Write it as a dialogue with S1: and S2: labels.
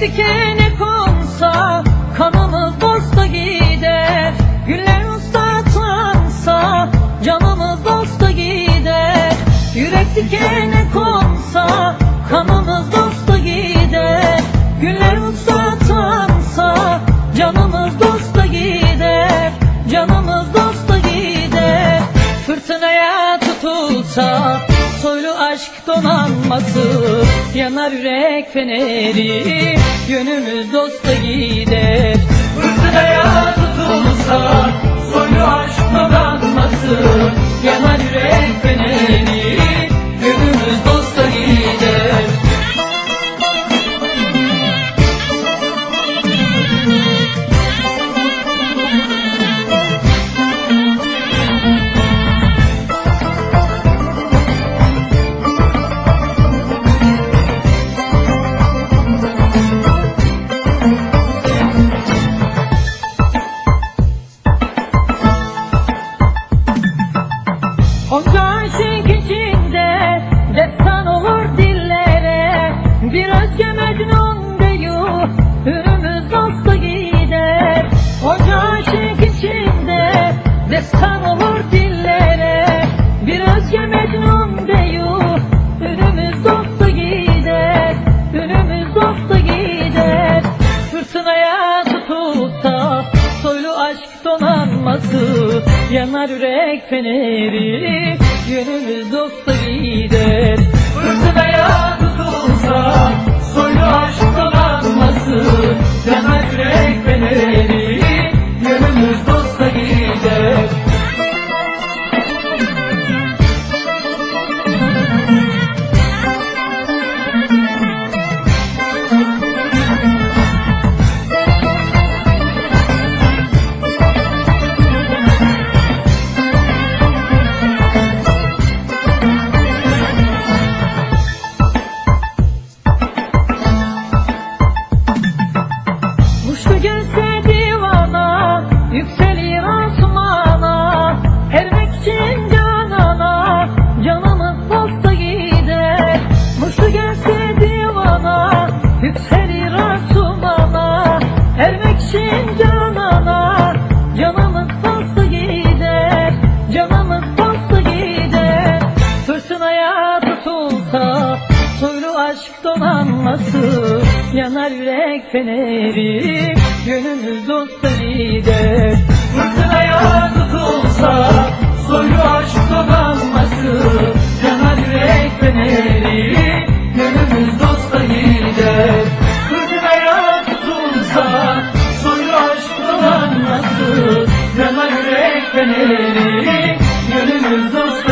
S1: dikene konsa kanımız dosta gider. Güller ıslatlansa canımız dosta gider. Yürek dikene konsa kanımız dosta gider. Güller ıslatlansa canımız dosta gider. Canımız dosta gider. Fırtınaya tutulsa Soylu aşk donanması Yanar yürek feneri Yönümüz dosta gider. Fırtınaya tutulsa Soylu aşk donanması Yanar Bir özge mecnun deyu ürümüz dosta gider Onca aşık içinde destan olur dillere. Bir özge mecnun deyu ürümüz dosta gider Ürümüz dosta gider Fırtınaya tutulsa Soylu aşk donanması Yanar yürek feneri. Yönümüz dosta gider You've yürek feneri Gönül dosta lider Fırtınaya tutulsa Soyu aşk donanması Yanar yürek feneri Gönül dosta lider Fırtınaya tutulsa Soyu aşk donanması Yanar yürek feneri Gönül dosta